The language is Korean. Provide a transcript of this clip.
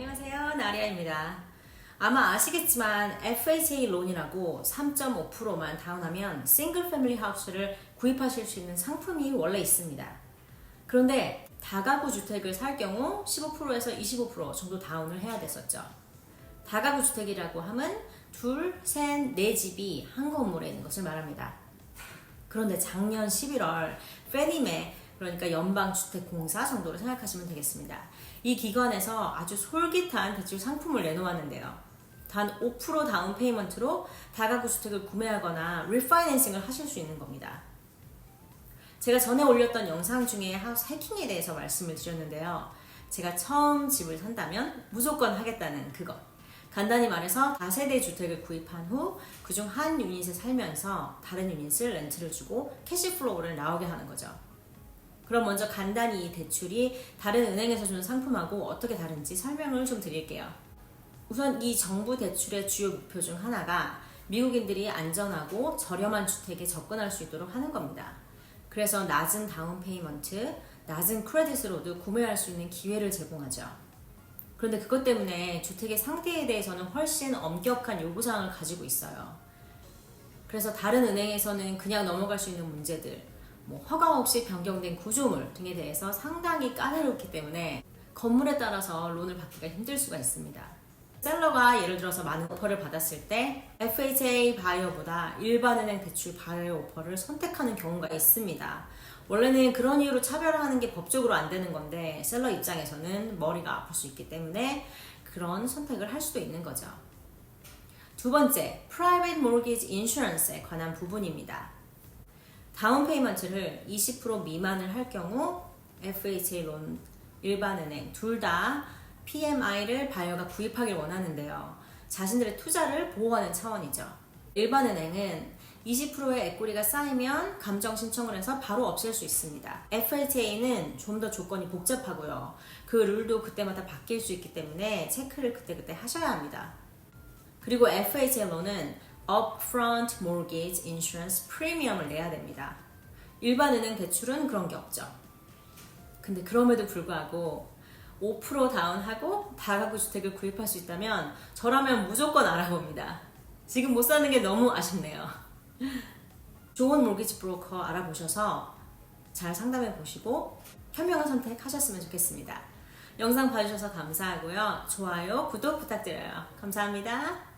안녕하세요. 나리아입니다. 아마 아시겠지만 FHA 론이라고 3.5%만 다운하면 싱글 패밀리 하우스를 구입하실 수 있는 상품이 원래 있습니다. 그런데 다가구 주택을 살 경우 15%에서 25% 정도 다운을 해야 됐었죠. 다가구 주택이라고 함은 둘, 셋, 네 집이 한 건물에 있는 것을 말합니다. 그런데 작년 11월 페니메 그러니까 연방주택공사 정도로 생각하시면 되겠습니다. 이 기관에서 아주 솔깃한 대출 상품을 내놓았는데요. 단 5% 다운 페이먼트로 다가구 주택을 구매하거나 리파이낸싱을 하실 수 있는 겁니다. 제가 전에 올렸던 영상 중에 하우스 해킹에 대해서 말씀을 드렸는데요. 제가 처음 집을 산다면 무조건 하겠다는 그것. 간단히 말해서 다세대 주택을 구입한 후 그중 한 유닛에 살면서 다른 유닛을 렌트를 주고 캐시플로우를 나오게 하는 거죠. 그럼 먼저 간단히 이 대출이 다른 은행에서 주는 상품하고 어떻게 다른지 설명을 좀 드릴게요. 우선 이 정부 대출의 주요 목표 중 하나가 미국인들이 안전하고 저렴한 주택에 접근할 수 있도록 하는 겁니다. 그래서 낮은 다운 페이먼트, 낮은 크레딧으로도 구매할 수 있는 기회를 제공하죠. 그런데 그것 때문에 주택의 상태에 대해서는 훨씬 엄격한 요구사항을 가지고 있어요. 그래서 다른 은행에서는 그냥 넘어갈 수 있는 문제들, 뭐 허가 없이 변경된 구조물 등에 대해서 상당히 까다롭기 때문에 건물에 따라서 론을 받기가 힘들 수가 있습니다. 셀러가 예를 들어서 많은 오퍼를 받았을 때 FHA 바이어보다 일반은행 대출 바이어 오퍼를 선택하는 경우가 있습니다. 원래는 그런 이유로 차별화하는 게 법적으로 안 되는 건데 셀러 입장에서는 머리가 아플 수 있기 때문에 그런 선택을 할 수도 있는 거죠. 두 번째, Private Mortgage Insurance에 관한 부분입니다. 다운 페이먼트를 20% 미만을 할 경우 FHA 론, 일반은행 둘 다 PMI를 바이어가 구입하길 원하는데요. 자신들의 투자를 보호하는 차원이죠. 일반은행은 20%의 에꼬리가 쌓이면 감정 신청을 해서 바로 없앨 수 있습니다. FHA는 좀 더 조건이 복잡하고요. 그 룰도 그때마다 바뀔 수 있기 때문에 체크를 그때그때 하셔야 합니다. 그리고 FHL로는 Upfront Mortgage Insurance 프리미엄을 내야 됩니다. 일반 은행 대출은 그런 게 없죠. 근데 그럼에도 불구하고 5% 다운하고 다가구 주택을 구입할 수 있다면 저라면 무조건 알아봅니다. 지금 못 사는 게 너무 아쉽네요. 좋은 몰기지 브로커 알아보셔서 잘 상담해 보시고 현명한 선택하셨으면 좋겠습니다. 영상 봐주셔서 감사하고요. 좋아요, 구독 부탁드려요. 감사합니다.